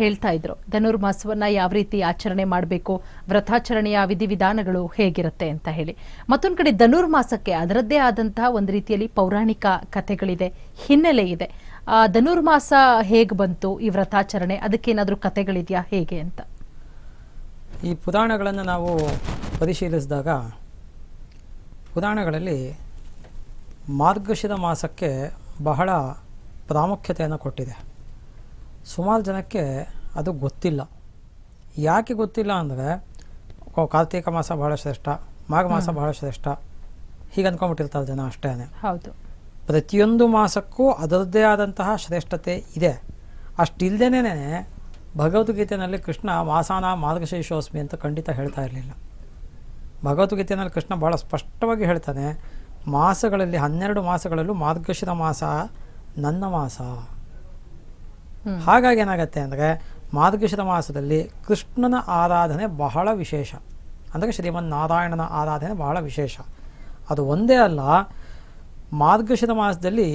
ಹೇಳ್ತಾ ಇದ್ರು. ಧನುರ್ಮಾಸವನ್ನ ಯಾವ ರೀತಿ ಆಚರಣೆ ಮಾಡಬೇಕು, ವ್ರತಾಚರಣೆಯ ವಿಧಿವಿಧಾನಗಳು ಹೇಗಿರುತ್ತೆ ಅಂತ ಹೇಳಿ. ಮತ್ತೊಂದು ಕಡೆ ಧನುರ್ಮಾಸಕ್ಕೆ ಅದರದ್ದೇ ಆದಂತಹ ಒಂದು ರೀತಿಯಲ್ಲಿ ಪೌರಾಣಿಕ ಕಥೆಗಳಿದೆ, ಹಿನ್ನೆಲೆ ಇದೆ. ಆ ಧನುರ್ಮಾಸ ಹೇಗೆ ಬಂತು, ಈ ವ್ರತಾಚರಣೆ, ಅದಕ್ಕೇನಾದ್ರೂ ಕಥೆಗಳಿದೆಯಾ, ಹೇಗೆ ಅಂತ? ಈ ಪುರಾಣಗಳನ್ನು ನಾವು ಪರಿಶೀಲಿಸಿದಾಗ, ಪುರಾಣಗಳಲ್ಲಿ ಮಾರ್ಗಶಿರ ಮಾಸಕ್ಕೆ ಬಹಳ ಪ್ರಾಮುಖ್ಯತೆಯನ್ನು ಕೊಟ್ಟಿದೆ. ಸುಮಾರು ಜನಕ್ಕೆ ಅದು ಗೊತ್ತಿಲ್ಲ. ಯಾಕೆ ಗೊತ್ತಿಲ್ಲ ಅಂದರೆ ಕಾರ್ತಿಕ ಮಾಸ ಬಹಳ ಶ್ರೇಷ್ಠ ಮಾಘ ಮಾಸ ಬಹಳ ಶ್ರೇಷ್ಠ. ಹೀಗೆ ಅಂದ್ಕೊಂಡ್ಬಿಟ್ಟಿರ್ತಾರೆ ಜನ ಅಷ್ಟೇ. ಹೌದು. ಪ್ರತಿಯೊಂದು ಮಾಸಕ್ಕೂ ಅದರದ್ದೇ ಆದಂತಹ ಶ್ರೇಷ್ಠತೆ ಇದೆ. ಅಷ್ಟಿಲ್ದೇನೆ ಭಗವದ್ಗೀತೆಯಲ್ಲಿ ಕೃಷ್ಣ ಮಾಸಾನ ಮಾರ್ಗಶೀರ್ಷೋಸ್ಮಿ ಅಂತ ಖಂಡಿತ ಹೇಳ್ತಾ ಇರಲಿಲ್ಲ. ಭಗವದ್ಗೀತೆಯಲ್ಲಿ ಕೃಷ್ಣ ಭಾಳ ಸ್ಪಷ್ಟವಾಗಿ ಹೇಳ್ತಾನೆ ಮಾಸಗಳಲ್ಲಿ ಹನ್ನೆರಡು ಮಾಸಗಳಲ್ಲೂ ಮಾರ್ಗಶಿರ ಮಾಸ ನನ್ನ ಮಾಸ. ಹಾಗಾಗಿ ಏನಾಗುತ್ತೆ ಅಂದರೆ ಮಾರ್ಗಶಿರ ಮಾಸದಲ್ಲಿ ಕೃಷ್ಣನ ಆರಾಧನೆ ಬಹಳ ವಿಶೇಷ. ಅಂದರೆ ಶ್ರೀಮನ್ ನಾರಾಯಣನ ಆರಾಧನೆ ಬಹಳ ವಿಶೇಷ. ಅದು ಒಂದೇ ಅಲ್ಲ ಮಾರ್ಗಶಿರ ಮಾಸದಲ್ಲಿ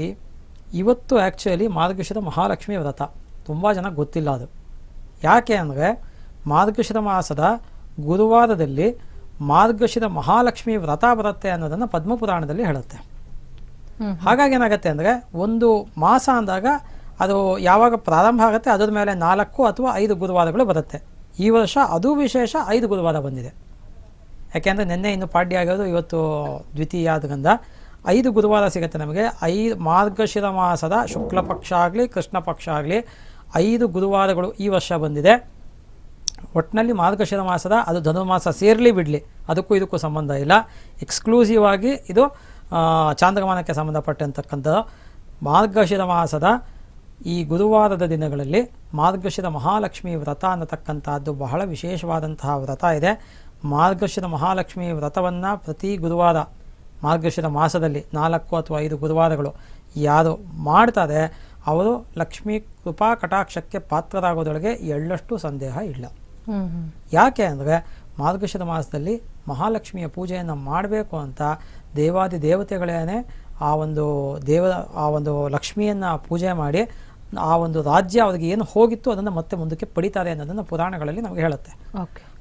ಇವತ್ತು ಆ್ಯಕ್ಚುಲಿ ಮಾರ್ಗಶಿರ ಮಹಾಲಕ್ಷ್ಮಿ ವ್ರತ. ತುಂಬ ಜನ ಗೊತ್ತಿಲ್ಲ ಅದು. ಯಾಕೆ ಅಂದರೆ ಮಾರ್ಗಶಿರ ಮಾಸದ ಗುರುವಾರದಲ್ಲಿ ಮಾರ್ಗಶಿರ ಮಹಾಲಕ್ಷ್ಮಿ ವ್ರತ ಬರುತ್ತೆ ಅನ್ನೋದನ್ನು ಪದ್ಮಪುರಾಣದಲ್ಲಿ ಹೇಳುತ್ತೆ. ಹಾಗಾಗಿ ಏನಾಗುತ್ತೆ ಅಂದರೆ ಒಂದು ಮಾಸ ಅಂದಾಗ ಅದು ಯಾವಾಗ ಪ್ರಾರಂಭ ಆಗುತ್ತೆ, ಅದರ ಮೇಲೆ ನಾಲ್ಕು ಅಥವಾ ಐದು ಗುರುವಾರಗಳು ಬರುತ್ತೆ. ಈ ವರ್ಷ ಅದು ವಿಶೇಷ ಐದು ಗುರುವಾರ ಬಂದಿದೆ. ಯಾಕೆಂದರೆ ನಿನ್ನೆ ಇನ್ನು ಪಾಡ್ಯ ಆಗೋದು ಇವತ್ತು ದ್ವಿತೀಯ ಆದ್ರಿಂದ ಐದು ಗುರುವಾರ ಸಿಗುತ್ತೆ ನಮಗೆ. ಐದು ಮಾರ್ಗಶಿರ ಮಾಸದ ಶುಕ್ಲ ಪಕ್ಷ ಆಗಲಿ, ಕೃಷ್ಣ ಪಕ್ಷ ಆಗಲಿ, ಐದು ಗುರುವಾರಗಳು ಈ ವರ್ಷ ಬಂದಿದೆ. ಒಟ್ಟಿನಲ್ಲಿ ಮಾರ್ಗಶಿರ ಮಾಸದ, ಅದು ಧನುರ್ಮಾಸ ಸೇರಲಿ ಬಿಡಲಿ. ಅದಕ್ಕೂ ಇದಕ್ಕೂ ಸಂಬಂಧ ಇಲ್ಲ. ಎಕ್ಸ್ಕ್ಲೂಸಿವ್ ಆಗಿ ಇದು ಚಾಂದ್ರಮಾನಕ್ಕೆ ಸಂಬಂಧಪಟ್ಟಂತಕ್ಕಂಥ ಮಾರ್ಗಶಿರ ಮಾಸದ ಈ ಗುರುವಾರದ ದಿನಗಳಲ್ಲಿ ಮಾರ್ಗಶಿರ ಮಹಾಲಕ್ಷ್ಮಿ ವ್ರತ ಅನ್ನತಕ್ಕಂಥದ್ದು ಬಹಳ ವಿಶೇಷವಾದಂತಹ ವ್ರತ ಇದೆ. ಮಾರ್ಗಶಿರ ಮಹಾಲಕ್ಷ್ಮಿ ವ್ರತವನ್ನು ಪ್ರತಿ ಗುರುವಾರ ಮಾರ್ಗಶಿರ ಮಾಸದಲ್ಲಿ ನಾಲ್ಕು ಅಥವಾ ಐದು ಗುರುವಾರಗಳು ಯಾರು ಮಾಡ್ತಾರೆ ಅವರು ಲಕ್ಷ್ಮೀ ಕೃಪಾ ಕಟಾಕ್ಷಕ್ಕೆ ಪಾತ್ರರಾಗೋದೊಳಗೆ ಎಳ್ಳಷ್ಟು ಸಂದೇಹ ಇಲ್ಲ. ಯಾಕೆ ಅಂದರೆ ಮಾರ್ಗಶಿರ ಮಾಸದಲ್ಲಿ ಮಹಾಲಕ್ಷ್ಮಿಯ ಪೂಜೆಯನ್ನು ಮಾಡಬೇಕು ಅಂತ ದೇವಾದಿ ದೇವತೆಗಳೇನೆ ಆ ಒಂದು ದೇವ ಆ ಒಂದು ಲಕ್ಷ್ಮಿಯನ್ನು ಪೂಜೆ ಮಾಡಿ ಆ ಒಂದು ರಾಜ್ಯ ಅವರಿಗೆ ಏನು ಹೋಗಿತ್ತು ಅದನ್ನು ಮತ್ತೆ ಮುಂದಕ್ಕೆ ಪಡಿತಾರೆ ಅನ್ನೋದನ್ನು ಪುರಾಣಗಳಲ್ಲಿ ನಮಗೆ ಹೇಳುತ್ತೆ.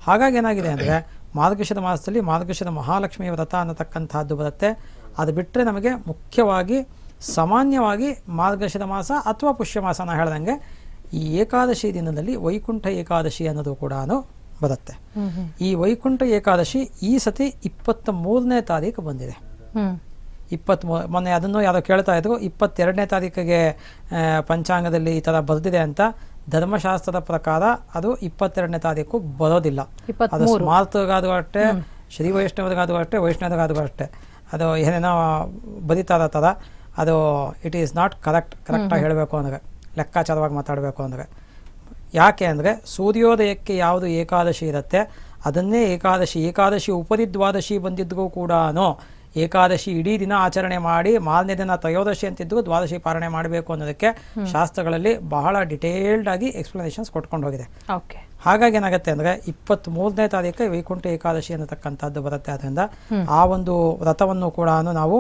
ಹಾಗಾಗಿ ಏನಾಗಿದೆ ಅಂದರೆ ಮಾರ್ಗಶಿರ ಮಾಸದಲ್ಲಿ ಮಾರ್ಗಶಿರ ಮಹಾಲಕ್ಷ್ಮಿ ವ್ರತ ಅನ್ನತಕ್ಕಂಥದ್ದು ಬರುತ್ತೆ. ಅದು ಬಿಟ್ಟರೆ ನಮಗೆ ಮುಖ್ಯವಾಗಿ ಸಾಮಾನ್ಯವಾಗಿ ಮಾರ್ಗಶಿರ ಮಾಸ ಅಥವಾ ಪುಷ್ಯ ಮಾಸ ನಾ ಹೇಳ್ದಂಗೆ ಈ ಏಕಾದಶಿ ದಿನದಲ್ಲಿ ವೈಕುಂಠ ಏಕಾದಶಿ ಅನ್ನೋದು ಕೂಡ ಬರುತ್ತೆ. ಈ ವೈಕುಂಠ ಏಕಾದಶಿ ಈ ಸತಿ ಇಪ್ಪತ್ತ ಮೂರನೇ ತಾರೀಕು ಬಂದಿದೆ. ಇಪ್ಪತ್ತ್ಮೂ ಮೊನ್ನೆ ಅದನ್ನು ಯಾರೋ ಕೇಳ್ತಾ ಇದ್ರು ಇಪ್ಪತ್ತೆರಡನೇ ತಾರೀಕಿಗೆ ಪಂಚಾಂಗದಲ್ಲಿ ಈ ಥರ ಬರೆದಿದೆ ಅಂತ ಧರ್ಮಶಾಸ್ತ್ರದ ಪ್ರಕಾರ ಅದು ಇಪ್ಪತ್ತೆರಡನೇ ತಾರೀಕು ಬರೋದಿಲ್ಲ. ಅದು ಸ್ಮಾರ್ತಗಾದ್ರು ಅಷ್ಟೇ ಶ್ರೀ ವೈಷ್ಣವರಿಗಾದ್ರೂ ಅಷ್ಟೇ ವೈಷ್ಣವರಿಗಾದ್ರು ಅಷ್ಟೇ ಅದು ಏನೇನೋ ಬರೀತಾರ ಥರ ಅದು ಇಟ್ ಈಸ್ ನಾಟ್ ಕರೆಕ್ಟ್ ಕರೆಕ್ಟಾಗಿ ಹೇಳಬೇಕು ಅಂದರೆ ಲೆಕ್ಕಾಚಾರವಾಗಿ ಮಾತಾಡಬೇಕು ಅಂದರೆ. ಯಾಕೆ ಅಂದರೆ ಸೂರ್ಯೋದಯಕ್ಕೆ ಯಾವುದು ಏಕಾದಶಿ ಇರುತ್ತೆ ಅದನ್ನೇ ಏಕಾದಶಿ ಏಕಾದಶಿ ಉಪರಿದ್ವಾದಶಿ ಬಂದಿದ್ದರೂ ಕೂಡ ಏಕಾದಶಿ ಇಡೀ ದಿನ ಆಚರಣೆ ಮಾಡಿ ಮಾರನೇ ದಿನ ತ್ರಯೋದಶಿ ಅಂತಿದ್ದು ದ್ವಾದಶಿ ಪಾರಣೆ ಮಾಡಬೇಕು ಅನ್ನೋದಕ್ಕೆ ಶಾಸ್ತ್ರಗಳಲ್ಲಿ ಬಹಳ ಡಿಟೇಲ್ಡ್ ಆಗಿ ಎಕ್ಸ್ಪ್ಲನೇಷನ್ಸ್ ಕೊಟ್ಕೊಂಡು ಹೋಗಿದೆ. ಹಾಗಾಗಿ ಏನಾಗುತ್ತೆ ಅಂದ್ರೆ ಇಪ್ಪತ್ತ್ ಮೂರನೇ ತಾರೀಕು ವೈಕುಂಠ ಏಕಾದಶಿ ಅನ್ನತಕ್ಕಂಥದ್ದು ಬರುತ್ತೆ. ಅದರಿಂದ ಆ ಒಂದು ವ್ರತವನ್ನು ಕೂಡ ನಾವು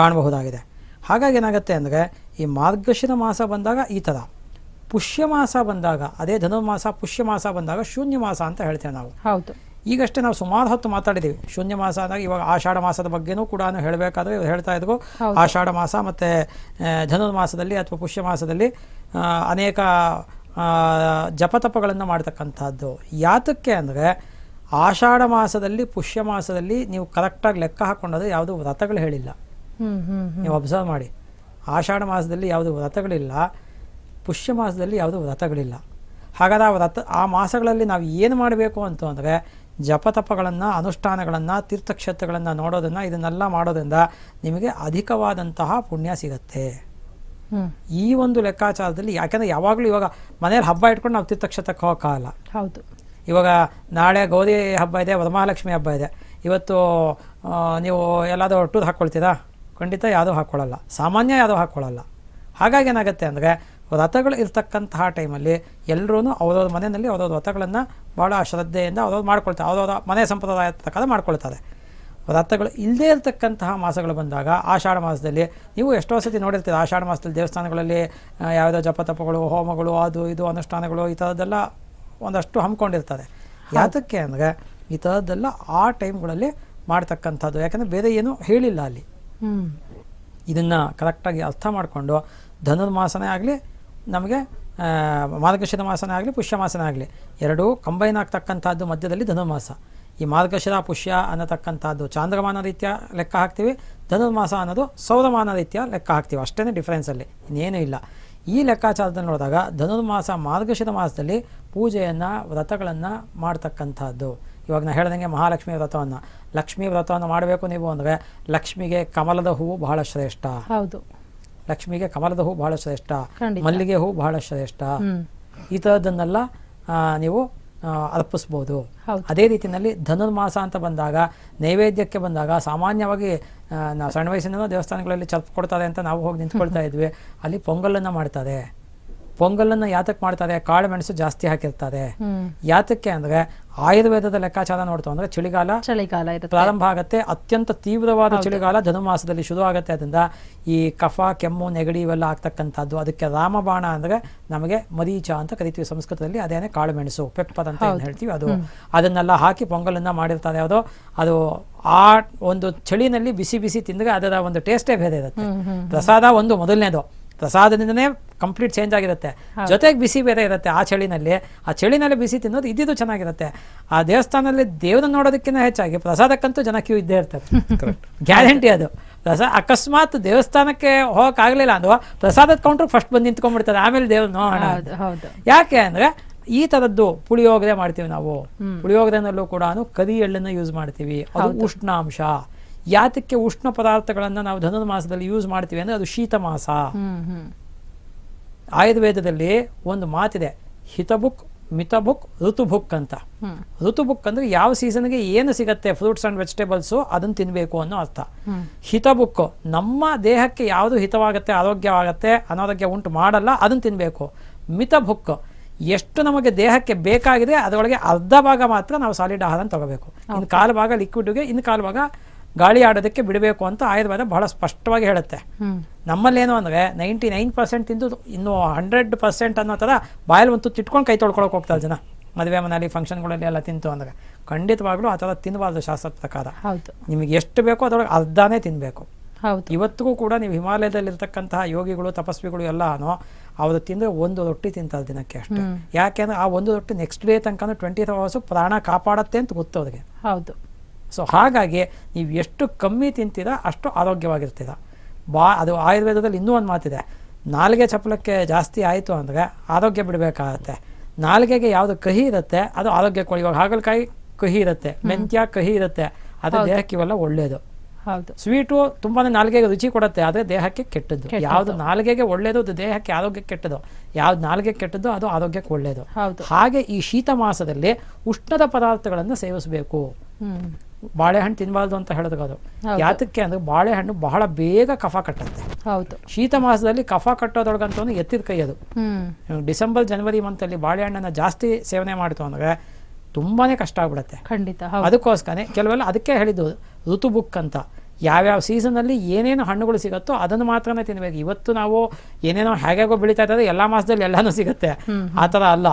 ಕಾಣಬಹುದಾಗಿದೆ. ಹಾಗಾಗಿ ಏನಾಗುತ್ತೆ ಅಂದ್ರೆ ಈ ಮಾರ್ಗಶಿರ ಮಾಸ ಬಂದಾಗ ಈ ಥರ. ಪುಷ್ಯ ಮಾಸ ಬಂದಾಗ ಅದೇ ಧನುರ್ಮಾಸ ಪುಷ್ಯ ಮಾಸ ಬಂದಾಗ ಶೂನ್ಯ ಮಾಸ ಅಂತ ಹೇಳ್ತೇವೆ ನಾವು. ಹೌದು. ಈಗಷ್ಟೇ ನಾವು ಸುಮಾರು ಹೊತ್ತು ಮಾತಾಡಿದ್ದೀವಿ ಶೂನ್ಯ ಮಾಸ ಅಂದಾಗ ಇವಾಗ ಆಷಾಢ ಮಾಸದ ಬಗ್ಗೆನೂ ಕೂಡ ಹೇಳಬೇಕಾದ್ರೆ ಹೇಳ್ತಾ ಇದ್ರು ಹೌದು. ಆಷಾಢ ಮಾಸ ಮತ್ತು ಧನುರ್ಮಾಸದಲ್ಲಿ ಅಥವಾ ಪುಷ್ಯ ಮಾಸದಲ್ಲಿ ಅನೇಕ ಜಪತಪಗಳನ್ನು ಮಾಡ್ತಕ್ಕಂಥದ್ದು. ಯಾತಕ್ಕೆ ಅಂದರೆ ಆಷಾಢ ಮಾಸದಲ್ಲಿ ಪುಷ್ಯ ಮಾಸದಲ್ಲಿ ನೀವು ಕರೆಕ್ಟಾಗಿ ಲೆಕ್ಕ ಹಾಕೊಂಡಾದ್ರೆ ಯಾವುದೂ ವ್ರತಗಳು ಹೇಳಿಲ್ಲ. ನೀವು ಅಬ್ಸರ್ವ್ ಮಾಡಿ. ಆಷಾಢ ಮಾಸದಲ್ಲಿ ಯಾವುದೂ ವ್ರತಗಳಿಲ್ಲ ಪುಷ್ಯ ಮಾಸದಲ್ಲಿ ಯಾವುದೂ ವ್ರತಗಳಿಲ್ಲ. ಹಾಗಾದ್ರೆ ಆ ವ್ರತ ಆ ಮಾಸಗಳಲ್ಲಿ ನಾವು ಏನು ಮಾಡಬೇಕು ಅಂತ ಅಂದರೆ ಜಪತಪಗಳನ್ನು ಅನುಷ್ಠಾನಗಳನ್ನು ತೀರ್ಥಕ್ಷೇತ್ರಗಳನ್ನು ನೋಡೋದನ್ನು ಇದನ್ನೆಲ್ಲ ಮಾಡೋದ್ರಿಂದ ನಿಮಗೆ ಅಧಿಕವಾದಂತಹ ಪುಣ್ಯ ಸಿಗತ್ತೆ. ಈ ಒಂದು ಲೆಕ್ಕಾಚಾರದಲ್ಲಿ ಯಾಕೆಂದರೆ ಯಾವಾಗಲೂ ಇವಾಗ ಮನೇಲಿ ಹಬ್ಬ ಇಟ್ಕೊಂಡು ನಾವು ತೀರ್ಥಕ್ಷೇತ್ರಕ್ಕೆ ಹೋಗೋಕ್ಕಾಗಲ್ಲ. ಹೌದು. ಇವಾಗ ನಾಳೆ ಗೌರಿ ಹಬ್ಬ ಇದೆ ವರಮಹಾಲಕ್ಷ್ಮಿ ಹಬ್ಬ ಇದೆ. ಇವತ್ತು ನೀವು ಎಲ್ಲಾದರೂ ಟೂರ್ ಹಾಕ್ಕೊಳ್ತೀರಾ? ಖಂಡಿತ ಯಾವುದೂ ಹಾಕ್ಕೊಳ್ಳಲ್ಲ ಸಾಮಾನ್ಯ ಯಾವುದೂ ಹಾಕ್ಕೊಳ್ಳಲ್ಲ ಹಾಗಾಗಿ ಏನಾಗುತ್ತೆ ಅಂದರೆ ವ್ರತಗಳು ಇರ್ತಕ್ಕಂತಹ ಟೈಮಲ್ಲಿ ಎಲ್ಲರೂ ಅವ್ರವ್ರ ಮನೆಯಲ್ಲಿ ಅವ್ರವ್ರ ವ್ರತಗಳನ್ನು ಭಾಳ ಶ್ರದ್ಧೆಯಿಂದ ಅವ್ರವ್ರು ಮಾಡ್ಕೊಳ್ತಾರೆ. ಅವ್ರವ್ರ ಮನೆ ಸಂಪ್ರದಾಯ ಪ್ರಕಾರ ಮಾಡ್ಕೊಳ್ತಾರೆ. ವ್ರತಗಳು ಇಲ್ಲದೇ ಇರತಕ್ಕಂತಹ ಮಾಸಗಳು ಬಂದಾಗ ಆಷಾಢ ಮಾಸದಲ್ಲಿ ನೀವು ಎಷ್ಟೋ ಸತಿ ನೋಡಿರ್ತೀರ ಆಷಾಢ ಮಾಸದಲ್ಲಿ ದೇವಸ್ಥಾನಗಳಲ್ಲಿ ಯಾವುದೋ ಜಪತಪಗಳು ಹೋಮಗಳು ಅದು ಇದು ಅನುಷ್ಠಾನಗಳು ಈ ಥರದ್ದೆಲ್ಲ ಒಂದಷ್ಟು ಹಮ್ಮಿಕೊಂಡಿರ್ತಾರೆ. ಯಾತಕ್ಕೆ ಅಂದರೆ ಈ ಥರದ್ದೆಲ್ಲ ಆ ಟೈಮ್ಗಳಲ್ಲಿ ಮಾಡ್ತಕ್ಕಂಥದ್ದು. ಯಾಕಂದರೆ ಬೇರೆ ಏನೂ ಹೇಳಿಲ್ಲ ಅಲ್ಲಿ. ಇದನ್ನು ಕರೆಕ್ಟಾಗಿ ಅರ್ಥ ಮಾಡಿಕೊಂಡು ಧನುರ್ಮಾಸನೇ ಆಗಲಿ ನಮಗೆ ಮಾರ್ಗಶಿರ ಮಾಸನೇ ಆಗಲಿ, ಪುಷ್ಯ ಮಾಸನೇ ಆಗಲಿ. ಎರಡೂ ಕಂಬೈನ್ ಆಗ್ತಕ್ಕಂಥದ್ದು ಮಧ್ಯದಲ್ಲಿ ಧನುರ್ಮಾಸ. ಈ ಮಾರ್ಗಶಿರ, ಪುಷ್ಯ ಅನ್ನತಕ್ಕಂಥದ್ದು ಚಾಂದ್ರಮಾನ ರೀತಿಯ ಲೆಕ್ಕ ಹಾಕ್ತೀವಿ, ಧನುರ್ಮಾಸ ಅನ್ನೋದು ಸೌರಮಾನ ರೀತಿಯ ಲೆಕ್ಕ ಹಾಕ್ತೀವಿ. ಅಷ್ಟೇ ಡಿಫ್ರೆನ್ಸಲ್ಲಿ ಇನ್ನೇನೂ ಇಲ್ಲ. ಈ ಲೆಕ್ಕಾಚಾರದಲ್ಲಿ ನೋಡಿದಾಗ ಧನುರ್ಮಾಸ ಮಾರ್ಗಶಿರ ಮಾಸದಲ್ಲಿ ಪೂಜೆಯನ್ನು, ವ್ರತಗಳನ್ನು ಮಾಡ್ತಕ್ಕಂಥದ್ದು. ಇವಾಗ ನಾನು ಹೇಳ್ದಂಗೆ ಮಹಾಲಕ್ಷ್ಮಿ ವ್ರತವನ್ನು. ಲಕ್ಷ್ಮೀ ವ್ರತವನ್ನು ಮಾಡಬೇಕು ನೀವು ಅಂದರೆ ಲಕ್ಷ್ಮಿಗೆ ಕಮಲದ ಹೂವು ಬಹಳ ಶ್ರೇಷ್ಠ. ಹೌದು. ಲಕ್ಷ್ಮಿಗೆ ಕಮಲದ ಹೂ ಬಹಳ ಶ್ರೇಷ್ಠ. ಮಲ್ಲಿಗೆ ಹೂ ಬಹಳ ಶ್ರೇಷ್ಠ. ಈ ತರದನ್ನೆಲ್ಲ ನೀವು ಅರ್ಪಿಸ್ಬೋದು. ಅದೇ ರೀತಿಯಲ್ಲಿ ಧನುರ್ಮಾಸ ಅಂತ ಬಂದಾಗ ನೈವೇದ್ಯಕ್ಕೆ ಬಂದಾಗ ಸಾಮಾನ್ಯವಾಗಿ ಸಣ್ಣ ವಯಸ್ಸಿನ ದೇವಸ್ಥಾನಗಳಲ್ಲಿ ಚರ್ಪ್ ಕೊಡ್ತಾರೆ ಅಂತ ನಾವು ಹೋಗಿ ನಿಂತ್ಕೊಳ್ತಾ ಇದ್ವಿ. ಅಲ್ಲಿ ಪೊಂಗಲನ್ನು ಮಾಡ್ತಾರೆ. ಪೊಂಗಲನ್ನು ಯಾತಕ್ಕೆ ಮಾಡ್ತಾರೆ? ಕಾಳು ಮೆಣಸು ಜಾಸ್ತಿ ಹಾಕಿರ್ತಾರೆ. ಯಾತಕ್ಕೆ ಅಂದರೆ ಆಯುರ್ವೇದದ ಲೆಕ್ಕಾಚಾರ ನೋಡ್ತಾ ಅಂದ್ರೆ ಚಳಿಗಾಲ ಚಳಿಗಾಲ ಪ್ರಾರಂಭ ಆಗುತ್ತೆ. ಅತ್ಯಂತ ತೀವ್ರವಾದ ಚಳಿಗಾಲ ಧನುಮಾಸದಲ್ಲಿ ಶುರು ಆಗುತ್ತೆ. ಅದರಿಂದ ಈ ಕಫ ಕೆಮ್ಮು ನೆಗಡಿ ಇವೆಲ್ಲ ಆಗ್ತಕ್ಕಂಥದ್ದು. ಅದಕ್ಕೆ ರಾಮಬಾಣ ಅಂದ್ರೆ ನಮಗೆ ಮರೀಚ ಅಂತ ಕರಿತೀವಿ ಸಂಸ್ಕೃತದಲ್ಲಿ. ಅದೇನೆ ಕಾಳುಮೆಣಸು ಪೆಪ್ಪರ್ ಅಂತ ಏನ್ ಹೇಳ್ತೀವಿ ಅದು. ಅದನ್ನೆಲ್ಲ ಹಾಕಿ ಪೊಂಗಲನ್ನ ಮಾಡಿರ್ತಾರೆ. ಯಾವುದೋ ಅದು ಆ ಒಂದು ಚಳಿನಲ್ಲಿ ಬಿಸಿ ಬಿಸಿ ತಿಂದ್ರೆ ಅದರ ಒಂದು ಟೇಸ್ಟೇ ಬೇರೆ ಇರುತ್ತೆ. ಪ್ರಸಾದ ಒಂದು ಮೊದಲನೇದು. ಪ್ರಸಾದದಿಂದನೇ ಕಂಪ್ಲೀಟ್ ಚೇಂಜ್ ಆಗಿರುತ್ತೆ. ಜೊತೆಗೆ ಬಿಸಿ ಬೇರೆ ಇರುತ್ತೆ ಆ ಚಳಿನಲ್ಲಿ. ಆ ಚಳಿನಲ್ಲಿ ಬಿಸಿ ತಿನ್ನೋದು ಇದ್ದಿದ್ದು ಚೆನ್ನಾಗಿರುತ್ತೆ. ಆ ದೇವಸ್ಥಾನದಲ್ಲಿ ದೇವ್ರನ್ನ ನೋಡೋದಕ್ಕಿಂತ ಹೆಚ್ಚಾಗಿ ಪ್ರಸಾದಕ್ಕಂತೂ ಜನ ಕ್ಯೂ ಇದ್ದೇ ಇರ್ತಾರೆ. ಗ್ಯಾರಂಟಿ ಅದು. ಪ್ರಸಾದ ಅಕಸ್ಮಾತ್ ದೇವಸ್ಥಾನಕ್ಕೆ ಹೋಗಕ್ ಆಗ್ಲಿಲ್ಲ ಅಂದ್ರೆ ಪ್ರಸಾದದ ಕೌಂಟರ್ ಫಸ್ಟ್ ಬಂದು ನಿಂತ್ಕೊಂಡ್ಬಿಡ್ತಾರೆ. ಆಮೇಲೆ ದೇವ್ರ ನೋಡೋಣ ಯಾಕೆ ಅಂದ್ರೆ ಈ ತರದ್ದು ಪುಳಿಯೋಗರೆ ಮಾಡ್ತೀವಿ ನಾವು. ಪುಳಿಯೋಗರೆನಲ್ಲೂ ಕೂಡ ಕರಿ ಎಳ್ಳನ್ನ ಯೂಸ್ ಮಾಡ್ತೀವಿ. ಅದು ಉಷ್ಣಾಂಶ. ಯಾತಕ್ಕೆ ಉಷ್ಣ ಪದಾರ್ಥಗಳನ್ನ ನಾವು ಧನುರ್ಮಾಸದಲ್ಲಿ ಯೂಸ್ ಮಾಡ್ತೀವಿ ಅಂದ್ರೆ ಅದು ಶೀತ ಮಾಸ ಆಯುರ್ವೇದದಲ್ಲಿ ಒಂದು ಮಾತಿದೆ ಹಿತಬುಕ್ ಮಿತಬುಕ್ ಋತುಬುಕ್ ಅಂತ. ಋತುಬುಕ್ ಅಂದ್ರೆ ಯಾವ ಸೀಸನ್ಗೆ ಏನು ಸಿಗತ್ತೆ ಫ್ರೂಟ್ಸ್ ಅಂಡ್ ವೆಜಿಟೇಬಲ್ಸು ಅದನ್ನ ತಿನ್ಬೇಕು ಅನ್ನೋ ಅರ್ಥ. ಹಿತಬುಕ್ ನಮ್ಮ ದೇಹಕ್ಕೆ ಯಾವುದು ಹಿತವಾಗುತ್ತೆ ಆರೋಗ್ಯವಾಗುತ್ತೆ ಅನಾರೋಗ್ಯ ಉಂಟು ಮಾಡಲ್ಲ ಅದನ್ನ ತಿನ್ಬೇಕು. ಮಿತಬುಕ್ ಎಷ್ಟು ನಮಗೆ ದೇಹಕ್ಕೆ ಬೇಕಾಗಿದೆ ಅದರೊಳಗೆ ಅರ್ಧ ಭಾಗ ಮಾತ್ರ ನಾವು ಸಾಲಿಡ್ ಆಹಾರ ತಗೋಬೇಕು. ಇನ್ನು ಕಾಲು ಭಾಗ ಲಿಕ್ವಿಡ್ಗೆ ಇನ್ನು ಕಾಲು ಭಾಗ ಗಾಳಿ ಆಡೋದಕ್ಕೆ ಬಿಡಬೇಕು ಅಂತ ಆಯುರ್ವೇದ ಬಹಳ ಸ್ಪಷ್ಟವಾಗಿ ಹೇಳುತ್ತೆ. ನಮ್ಮಲ್ಲೇನು ಅಂದರೆ ನೈಂಟಿ ನೈನ್ ಪರ್ಸೆಂಟ್ ತಿಂದು ಇನ್ನು ಹಂಡ್ರೆಡ್ ಪರ್ಸೆಂಟ್ ಅನ್ನೋ ಥರ ಬಾಯಲ್ಲಿ ಒಂದು ತಿಟ್ಕೊಂಡು ಕೈ ತೊಳ್ಕೊಳಕ್ಕೆ ಹೋಗ್ತಾರೆ ಜನ. ಮದುವೆ ಮನೆಯಲ್ಲಿ ಫಂಕ್ಷನ್ಗಳಲ್ಲಿ ಎಲ್ಲ ತಿಂತು ಅಂದರೆ. ಖಂಡಿತವಾಗ್ಲೂ ಆ ಥರ ತಿನ್ನಬಾರ್ದು ಶಾಸ್ತ್ರದ ಪ್ರಕಾರ. ಹೌದು. ನಿಮಗೆ ಎಷ್ಟು ಬೇಕೋ ಅದರೊಳಗೆ ಅರ್ಧಾನೇ ತಿನ್ನಬೇಕು ಹೌದು. ಇವತ್ತಿಗೂ ಕೂಡ ನೀವು ಹಿಮಾಲಯದಲ್ಲಿರ್ತಕ್ಕಂತಹ ಯೋಗಿಗಳು ತಪಸ್ವಿಗಳು ಎಲ್ಲಾನು ಅವರು ತಿಂದರೆ ಒಂದು ರೊಟ್ಟಿ ತಿಂತಾರೆ ದಿನಕ್ಕೆ ಅಷ್ಟೇ. ಯಾಕೆಂದ್ರೆ ಆ ಒಂದು ರೊಟ್ಟಿ ನೆಕ್ಸ್ಟ್ ಡೇ ತನಕ ಟ್ವೆಂಟಿ ಅವರ್ಸು ಪ್ರಾಣ ಕಾಪಾಡತ್ತೆ ಅಂತ ಗೊತ್ತು ಅವ್ರಿಗೆ. ಹೌದು. ಸೊ ಹಾಗಾಗಿ ನೀವು ಎಷ್ಟು ಕಮ್ಮಿ ತಿಂತೀರಾ ಅಷ್ಟು ಆರೋಗ್ಯವಾಗಿರ್ತೀರ. ಬಾ ಅದು ಆಯುರ್ವೇದದಲ್ಲಿ ಇನ್ನೂ ಒಂದು ಮಾತಿದೆ. ನಾಲಿಗೆ ಚಪ್ಪಲಕ್ಕೆ ಜಾಸ್ತಿ ಆಯಿತು ಅಂದರೆ ಆರೋಗ್ಯ ಬಿಡಬೇಕಾಗತ್ತೆ. ನಾಲಿಗೆಗೆ ಯಾವುದು ಕಹಿ ಇರುತ್ತೆ ಅದು ಆರೋಗ್ಯಕ್ಕೆ ಒಳ್ಳೆ- ಇವಾಗ ಹಾಗಲಕಾಯಿ ಕಹಿ ಇರುತ್ತೆ ಮೆಂತ್ಯ ಕಹಿ ಇರುತ್ತೆ ಅದು ದೇಹಕ್ಕೆ ಇವೆಲ್ಲ ಒಳ್ಳೆಯದು ಹೌದು. ಸ್ವೀಟು ತುಂಬಾ ನಾಲ್ಗೆಗೆ ರುಚಿ ಕೊಡುತ್ತೆ ಆದರೆ ದೇಹಕ್ಕೆ ಕೆಟ್ಟದ್ದು. ಯಾವ್ದು ನಾಲ್ಗೆಗೆ ಒಳ್ಳೇದು ಅದು ದೇಹಕ್ಕೆ ಆರೋಗ್ಯಕ್ಕೆ ಕೆಟ್ಟದ್ದು. ಯಾವ್ದು ನಾಲ್ಗೆ ಕೆಟ್ಟದ್ದು ಅದು ಆರೋಗ್ಯಕ್ಕೆ ಒಳ್ಳೇದು. ಹೌದು. ಹಾಗೆ ಈ ಶೀತ ಮಾಸದಲ್ಲಿ ಉಷ್ಣದ ಪದಾರ್ಥಗಳನ್ನು ಸೇವಿಸಬೇಕು. ಬಾಳೆಹಣ್ಣು ತಿನ್ನಬಾರ್ದು ಅಂತ ಹೇಳಿದ್ರು ಅದು. ಯಾತಕ್ಕೆ ಅಂದ್ರೆ ಬಾಳೆಹಣ್ಣು ಬಹಳ ಬೇಗ ಕಫ ಕಟ್ಟುತ್ತೆ. ಹೌದು. ಶೀತ ಮಾಸದಲ್ಲಿ ಕಫ ಕಟ್ಟೋದೊಳಗಂತೂ ಎತ್ತಿದ ಕೈ ಅದು. ಡಿಸೆಂಬರ್ ಜನವರಿ ಮಂತಲ್ಲಿ ಬಾಳೆಹಣ್ಣನ್ನ ಜಾಸ್ತಿ ಸೇವನೆ ಮಾಡ್ತು ಅಂದ್ರೆ ತುಂಬಾನೇ ಕಷ್ಟ ಆಗ್ಬಿಡುತ್ತೆ. ಖಂಡಿತ ಅದಕ್ಕೋಸ್ಕರನೇ ಅದಕ್ಕೋಸ್ಕರ ಕೆಲವೆಲ್ಲ ಅದಕ್ಕೆ ಹೇಳಿದ್ದು ಋತು ಬುಕ್ ಅಂತ. ಯಾವ್ಯಾವ ಸೀಸನಲ್ಲಿ ಏನೇನು ಹಣ್ಣುಗಳು ಸಿಗುತ್ತೋ ಅದನ್ನು ಮಾತ್ರನೇ ತಿನ್ಬೇಕು. ಇವತ್ತು ನಾವು ಏನೇನೋ ಹೇಗೇಗೋ ಬೆಳೀತಾ ಇದ್ದಾರೆ ಎಲ್ಲ ಮಾಸದಲ್ಲಿ ಎಲ್ಲಾನು ಸಿಗುತ್ತೆ. ಆತರ ಥರ ಅಲ್ಲ.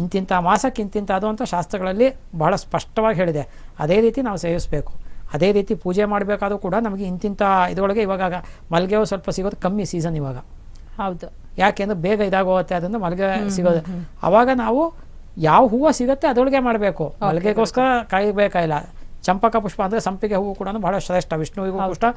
ಇಂತಿಂಥ ಮಾಸಕ್ಕೆ ಇಂತಿಂಥ ಅದು ಅಂತ ಶಾಸ್ತ್ರಗಳಲ್ಲಿ ಬಹಳ ಸ್ಪಷ್ಟವಾಗಿ ಹೇಳಿದೆ. ಅದೇ ರೀತಿ ನಾವು ಸೇವಿಸಬೇಕು. ಅದೇ ರೀತಿ ಪೂಜೆ ಮಾಡಬೇಕಾದ್ರೂ ಕೂಡ ನಮಗೆ ಇಂತಿಂಥ ಇದರೊಳಗೆ ಇವಾಗ ಮಲ್ಲಿಗೆ ಹೂ ಸ್ವಲ್ಪ ಸಿಗೋದು ಕಮ್ಮಿ ಸೀಸನ್ ಇವಾಗ. ಹೌದು. ಯಾಕೆಂದ್ರೆ ಬೇಗ ಇದಾಗೋಗುತ್ತೆ ಅದನ್ನು ಮಲ್ಗೆ ಸಿಗೋದು. ಅವಾಗ ನಾವು ಯಾವ ಹೂವು ಸಿಗುತ್ತೆ ಅದರೊಳಗೆ ಮಾಡಬೇಕು. ಮಲ್ಗೆಗೋಸ್ಕರ ಕಾಯಬೇಕಾಗಿಲ್ಲ ಚಂಪಕ ಪುಷ್ಪ ಅಂದರೆ ಸಂಪಿಗೆ ಹೂವು ಕೂಡ ಬಹಳ ಶ್ರೇಷ್ಠ. ವಿಷ್ಣುವಿಗೂ ಕೂಡ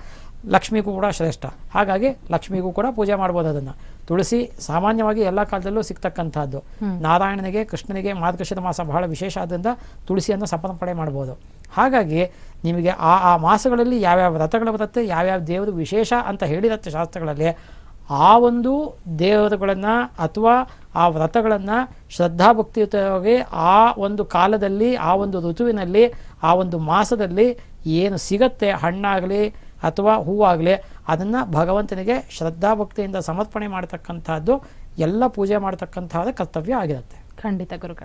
ಲಕ್ಷ್ಮಿಗೂ ಕೂಡ ಶ್ರೇಷ್ಠ. ಹಾಗಾಗಿ ಲಕ್ಷ್ಮಿಗೂ ಕೂಡ ಪೂಜೆ ಮಾಡ್ಬೋದು ಅದನ್ನು. ತುಳಸಿ ಸಾಮಾನ್ಯವಾಗಿ ಎಲ್ಲ ಕಾಲದಲ್ಲೂ ಸಿಗ್ತಕ್ಕಂಥದ್ದು. ನಾರಾಯಣನಿಗೆ ಕೃಷ್ಣನಿಗೆ ಮಾರ್ಗಶಿರ ಮಾಸ ಬಹಳ ವಿಶೇಷ ಆದ್ದರಿಂದ ತುಳಸಿಯನ್ನು ಸಮರ್ಪಣೆ ಮಾಡ್ಬೋದು ಹಾಗಾಗಿ ನಿಮಗೆ ಆ ಆ ಮಾಸಗಳಲ್ಲಿ ಯಾವ್ಯಾವ ವ್ರತಗಳು ಬರುತ್ತೆ ಯಾವ್ಯಾವ ದೇವರು ವಿಶೇಷ ಅಂತ ಹೇಳಿರತ್ತೆ ಶಾಸ್ತ್ರಗಳಲ್ಲಿ ಆ ಒಂದು ದೇವರುಗಳನ್ನು ಅಥವಾ ಆ ವ್ರತಗಳನ್ನು ಶ್ರದ್ಧಾಭಕ್ತಿಯುತವಾಗಿ ಆ ಒಂದು ಕಾಲದಲ್ಲಿ ಆ ಒಂದು ಋತುವಿನಲ್ಲಿ ಆ ಒಂದು ಮಾಸದಲ್ಲಿ ಏನು ಸಿಗತ್ತೆ ಹಣ್ಣಾಗಲಿ ಅಥವಾ ಹೂವಾಗಲಿ ಅದನ್ನು ಭಗವಂತನಿಗೆ ಶ್ರದ್ಧಾಭಕ್ತಿಯಿಂದ ಸಮರ್ಪಣೆ ಮಾಡ್ತಕ್ಕಂಥದ್ದು ಎಲ್ಲ ಪೂಜೆ ಮಾಡ್ತಕ್ಕಂಥದ್ದು ಕರ್ತವ್ಯ ಆಗಿರುತ್ತೆ. ಖಂಡಿತ ಗುರುಗಳು.